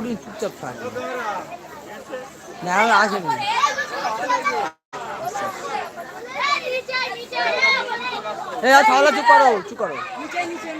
উঠুন চুপচাপ থাক না আসেনি হ্যাঁ তাহলে চুপ করো চুপ করো এই না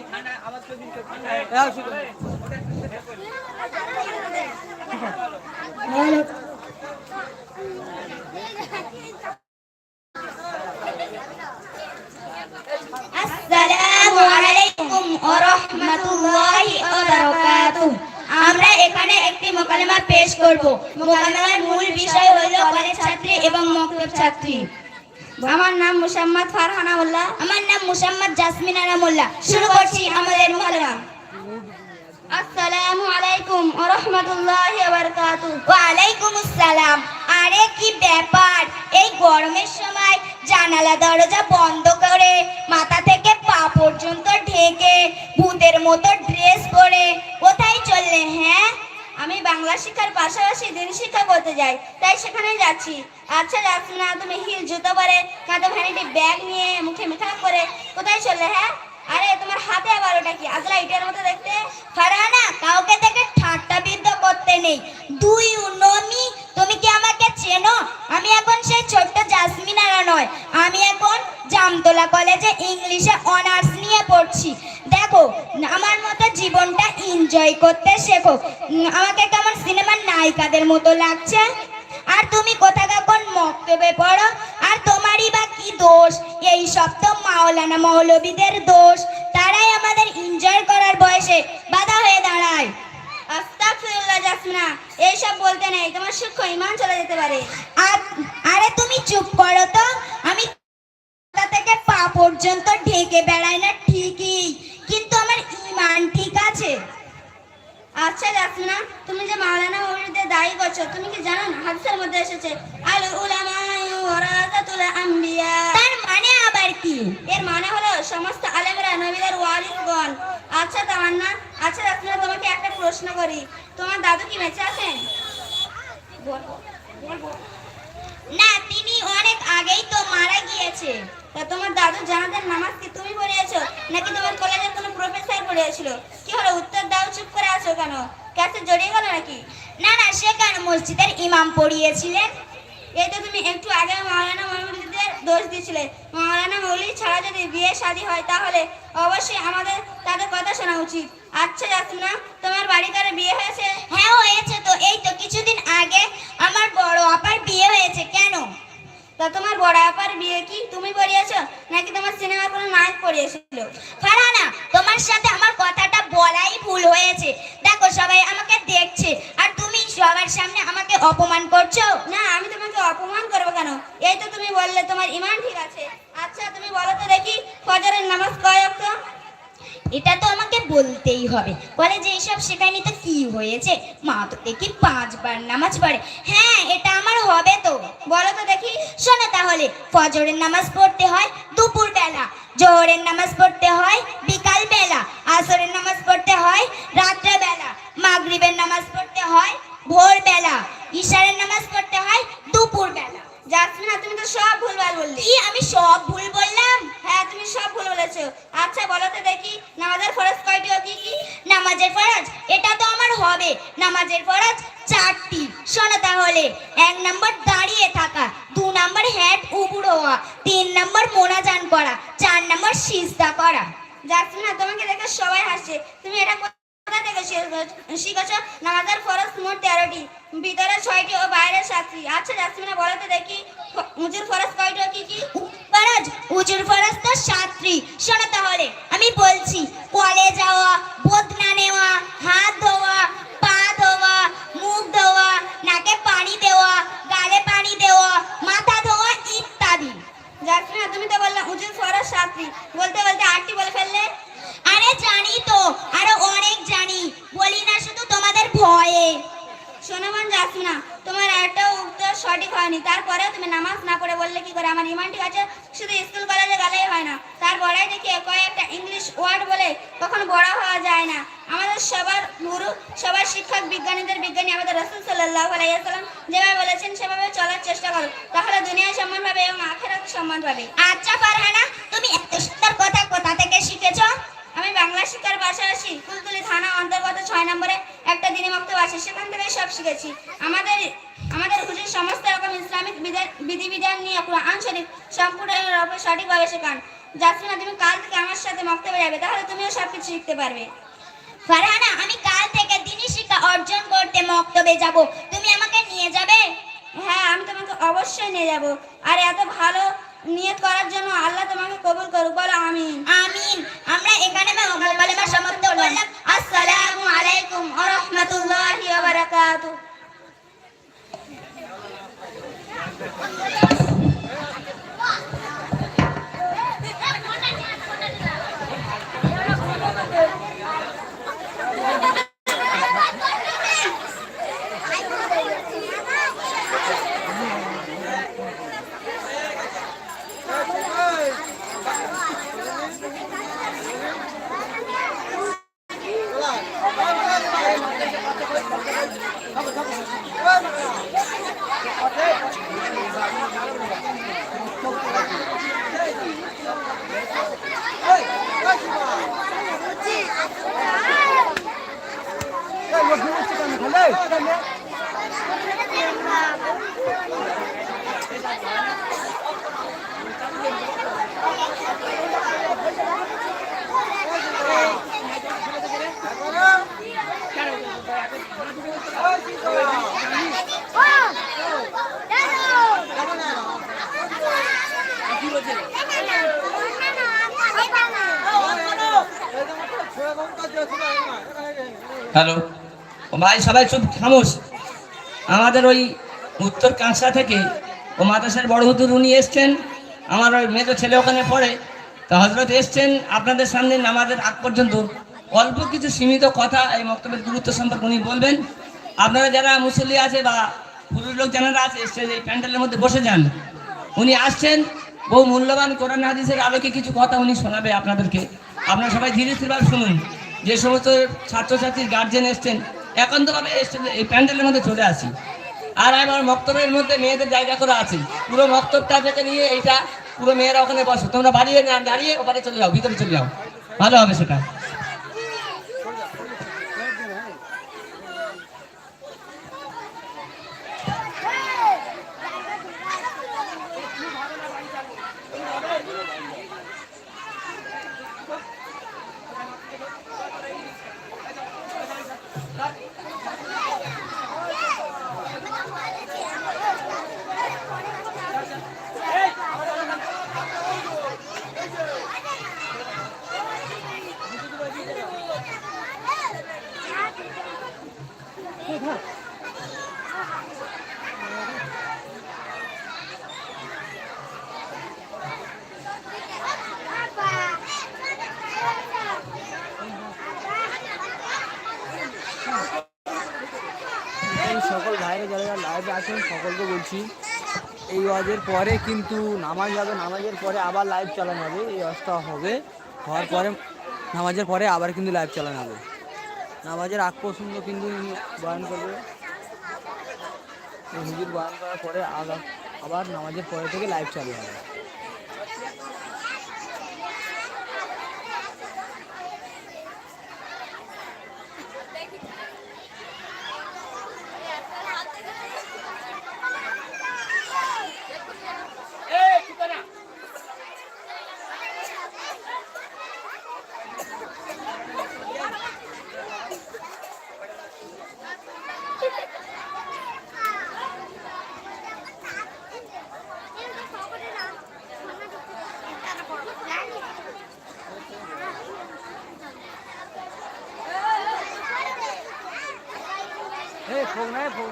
আমরা এখানে একটি মোকালেমা পেশ করব। মোকালেমার মূল বিষয় হলো কলেজ ছাত্রী এবং মক্তব ছাত্রী। আমার নাম মুসাম্মদ ফারহানা উল্লাহ আমার নাম মুসাম্মদ জাসমিন মোল্লা। শুরু করছি আমাদের মোকালেমা আসসালামু আলাইকুম ওয়া রাহমাতুল্লাহি ওয়া বারাকাতুহু। ওয়ালাইকুম আসসালাম। আরে কি ব্যাপার? এই গরমের সময় জানালা দরজা বন্ধ করে মাথা থেকে পা পর্যন্ত ঢেকে ভূতের মতো ড্রেস পরে কোথায় চললে হ্যাঁ? আমি বাংলা শিক্ষার পাশাপাশি দিন শিক্ষা করতে যাই, তাই সেখানে যাচ্ছি। আচ্ছা যাচ্ছি না তুমি হিল, জুতো পরে কাঁধে ভ্যানিটি ব্যাগ নিয়ে মুখে মেকআপ করে কোথায় চলে হ্যাঁ? আরে, তোমার হাতে আবার ওটা কি? আজ ইটের মতো দেখতে। ফারহানা, কাউকে দেখে ঠাট্টা বিদ্য করতে নেই। দুই আমাকে চেনো? আমি এখন সেই ছোট্ট জাসমিনারা নয়। আমি এখন জামতলা কলেজে ইংলিশে অনার্স নিয়ে পড়ছি। দেখো, আমার মতো জীবনটা এনজয় করতে শেখো। আমাকে কেমন সিনেমার নায়িকাদের মতো লাগছে? আর তুমি কোথাকার কখন মক্তবে পড়ো? আর তোমারই বা কি দোষ? এই সব তো মাওলানা মৌলবীদের দোষ। তারাই আমাদের এনজয় করার বয়সে বাধা হয়ে দাঁড়ায়। আস্তাগফিরুল্লাহ। জাসমিনা এইসব বলতে নেই, তোমার সূক্ষ্ম ইমান চলে যেতে পারে। আরে তুমি চুপ করো তো। আমি থেকে পা পর্যন্ত ঢেকে বেড়াই না, ঠিকই। কিন্তু আমার ইমান ঠিক আছে। আচ্ছা জাসমিনা তুমি যে মাওলানা মৌলবীদের দায়ী করছ, তুমি কি জানো না? হাদিসের মধ্যে এসেছে আল উলামা ওয়ারাসাতুল আম্বিয়া। তার মানে আবার কি? এর মানে হলো সমস্ত আলেমরা নবীদের ওয়ারিসগণ আচ্ছা তামান্না আচ্ছা জাসমিনা তোমাকে একটা প্রশ্ন করি। তোমার দাদু কি বেঁচে আছেন? না তিনি অনেক আগেই তো মারা গিয়েছে। তা তোমার দাদু জানাজার নামাজ কি তুমি পড়িয়েছো? নাকি তোমার কলেজের কোনো প্রফেসর পড়িয়েছিল? কি হলো উত্তর দাও চুপ করে আছো কেন? ক্যাসে জড়িয়ে গেল নাকি? না না সে কেন মসজিদের ইমাম পড়িয়েছিলেন? এই তো তুমি একটু আগে মাওলানা মৌলুদের দোষ দিয়েছিলে। মাওলানা মৌলি ছাড়া যদি বিয়ে শাদী হয় তাহলে অবশ্যই আমাদের তাদের কথা শোনা উচিত। আচ্ছা জাসমিনা তোমার বাড়ি কারে বিয়ে হয়েছে? হ্যাঁ হয়েছে তো। এই তো কিছুদিন আগে আমার বড় আপার বিয়ে হয়েছে। কেন? তা তোমার বড় আপার বিয়ে কি তুমি পড়িয়েছো নাকি তোমার সিনেমার কোনো নায়ক পড়িয়েছিল ফারহানা তোমার সাথে আমার কথাটা বলাই ভুল হয়েছে। দেখো সবাই আমাকে দেখছে। আর তুমি সবার সামনে আমাকে অপমান করছ? না অপমান করব কেন? এই তো তুমি বললে তোমার ইমান ঠিক আছে। আচ্ছা তুমি বলো তো দেখি, ফজরের নামাজ কয় অক্ত এটা তো আমাকে বলতেই হবে। বলে কলেজে এসব শেখায়নি তো কি হয়েছে? মা তো দেখি পাঁচবার নামাজ পড়ে। হ্যাঁ এটা আমার হবে তো। বলো তো দেখি। শোনো তাহলে, ফজরের নামাজ পড়তে হয় দুপুর বেলা জোহরের নামাজ পড়তে হয় তাহলে এক নম্বর দাঁড়িয়ে থাকা দু নম্বর হ্যাট উবুড়ো হওয়া তিন নম্বর মোনাজান করা চার নম্বর সিজদা করা। জাসমিনা তোমাকে দেখে সবাই হাসছে। তুমি এটা কোথা থেকে শিখেছো? নামাজের ফরজ মোট তেরোটি ভিতরে ছয়টি ও বাইরে সাতটি। আচ্ছা জাসমিনা বলো তো দেখি উজুর ফরজ কয়টি কি কি? উঁচুর ফরস্ত সাত্রী শোনো তাহলে আমি বলছি কলে যাওয়া বদনা নেওয়া হাত ধোয়া আটটি বলে ফেললে? আরে জানি তো, আরও অনেক জানি। বলি না শুধু তোমাদের ভয়ে। শোনমান জাসমিনা তোমার একটা উত্তর সঠিক হয়নি। তারপরেও তুমি নামাজ না পড়ে বললে কি করে? আমার ইমান ঠিক আছে শুধু স্কুল কলেজে গেলেই হয় না। তারপরে দেখি কয়েকটা ইংলিশ ওয়ার্ড বলে কখনো বড় হওয়া যায় না। আমাদের সবার গুরু, সবার শিক্ষক, বিজ্ঞানীদের বিজ্ঞানী আমাদের রসুল সাল্লাহ আলাইসাল্লাম যেভাবে বলেছেন, সেভাবে চলার চেষ্টা করো। তাহলে দুনিয়ায় সম্মান পাবে এবং আখেরাত সম্মান পাবে। আচ্ছা ফারহানা, তুমি এত কোথা থেকে শিখেছ? আমি বাংলা শিক্ষার পাশাপাশি কুলতুলি থানা অন্তর্গত ছয় নম্বরে একটা দিনে মক্তব আছে সেখান থেকে সব শিখেছি। আমাদের আমাদের হুজুর সমস্ত রকম ইসলামিক বিধা- বিধিবিধান নিয়ে কোরআন শরীফ সম্পূর্ণ রূপে সঠিকভাবে শেখান। জাসমিনা তুমি কাল থেকে আমার সাথে মক্তবে যাবে, তাহলে তুমিও সব কিছু শিখতে পারবে। ফারহানা, আমি কাল থেকে দিনী শিক্ষা অর্জন করতে মক্তবে যাব। তুমি আমাকে নিয়ে যাবে? হ্যাঁ আমি তোমাকে অবশ্যই নিয়ে যাব। আর এত ভালো নিয়ত করার জন্য আল্লাহ তোমাকে কবুল করুক, বলো আমিন। আমিন। আমরা এখানে মোকালেমা সমাপ্ত করলাম। আসসালামু আলাইকুম ওয়া রাহমাতুল্লাহি ওয়া বারাকাতুহু হ্যালো। ও ভাই, সবাই চুপ, খামোশ। আমাদের ওই উত্তর কাঁকড়া থেকে ও মাদ্রাসার বড় হুতুর উনি এসছেন। আমার ওই মেয়েদের ছেলে ওখানে পড়ে। তা হজরত এসছেন আপনাদের সামনে নামাজের আগ পর্যন্ত। অল্প কিছু সীমিত কথা এই মক্তব্যের গুরুত্ব সম্পর্কে উনি বলবেন। আপনারা যারা মুসল্লি আছে বা পুরুষ লোক যারা আছে সে এই প্যান্ডেলের মধ্যে বসে যান। উনি আসছেন। বহু মূল্যবান কোরআন হাদিসের আলোকে কিছু কথা উনি শোনাবে আপনাদেরকে। আপনারা সবাই ধীরে ধীরে শুনুন। যে সমস্ত ছাত্রছাত্রীর গার্জেন এসছেন, একান্তভাবে এই প্যান্ডেলের মধ্যে চলে আসি। আর আমার মক্তবের মধ্যে মেয়েদের জায়গা করে আছে। পুরো মক্তবটা থেকে নিয়ে এইটা পুরো মেয়েরা ওখানে বসো। তোমরা বাড়িয়ে না, দাঁড়িয়ে ওখানে চলে যাও, ভিতরে চলে যাও। ভালো হবে সেটা। আছেন, সকলকে বলছি, এই ওয়াজের পরে কিন্তু নামাজ হবে, নামাজের পরে আবার লাইভ চালানো হবে, এই ওয়াজটা হবে, হওয়ার পরে নামাজের পরে আবার কিন্তু লাইভ চালানো হবে। নামাজের আগ পর্যন্ত কিন্তু বয়ান করবে। হুজুর বয়ান করার পরে আবার আবার নামাজের পরে থেকে লাইভ চালু হবে। ফোক নাই ফোক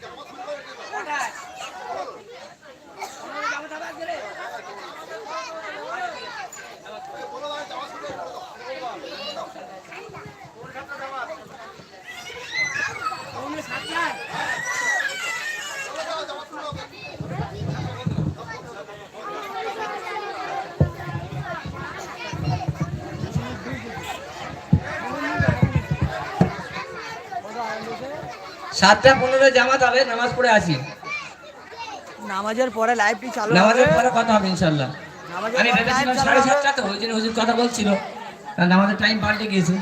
সাতটা পনেরো জামাত হবে নামাজ পড়ে আসি। নামাজের পরে লাইভটি চালু নামাজের পরে কথা হবে ইনশাল্লাহ। আমি ভেবেছিলাম সাড়ে সাতটা তো ওই জন্য হুজুর কথা বলছিল। নামাজের আমাদের টাইম পাল্টে গিয়েছে।